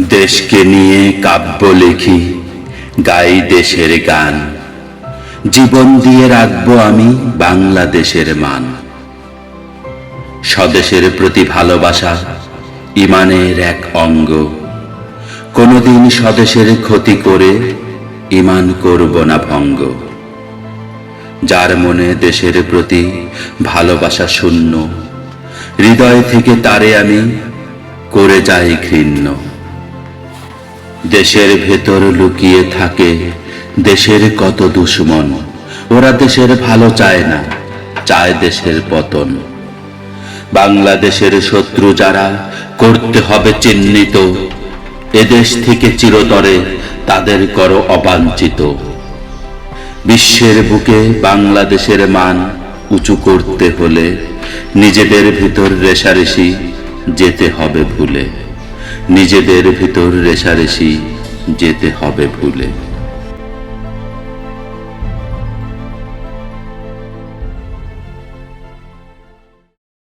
দেশকে নিয়ে কাব্য লিখি, গাই দেশের গান। জীবন দিয়ে রাখব আমি বাংলাদেশের মান। স্বদেশের প্রতি ভালোবাসা ইমানের এক অঙ্গ। কোনোদিন স্বদেশের ক্ষতি করে ইমান করব না ভঙ্গ। যার মনে দেশের প্রতি ভালোবাসা শূন্য, হৃদয় থেকে তারে আমি করে যাই ঘৃণ্য। দেশের ভেতর লুকিয়ে থাকে দেশের কত দুশ্মন। ওরা দেশের ভালো চায় না, চায় দেশের পতন। বাংলাদেশের শত্রু যারা করতে হবে চিহ্নিত, এদেশ থেকে চিরতরে তাদের করো অবাঞ্ছিত। বিশ্বের বুকে বাংলাদেশের মান উঁচু করতে হলে নিজেদের ভিতর রেশারেশি যেতে হবে ভুলে। নিজেদের ভিতর রেশারেশি যেতে হবে ভুলে।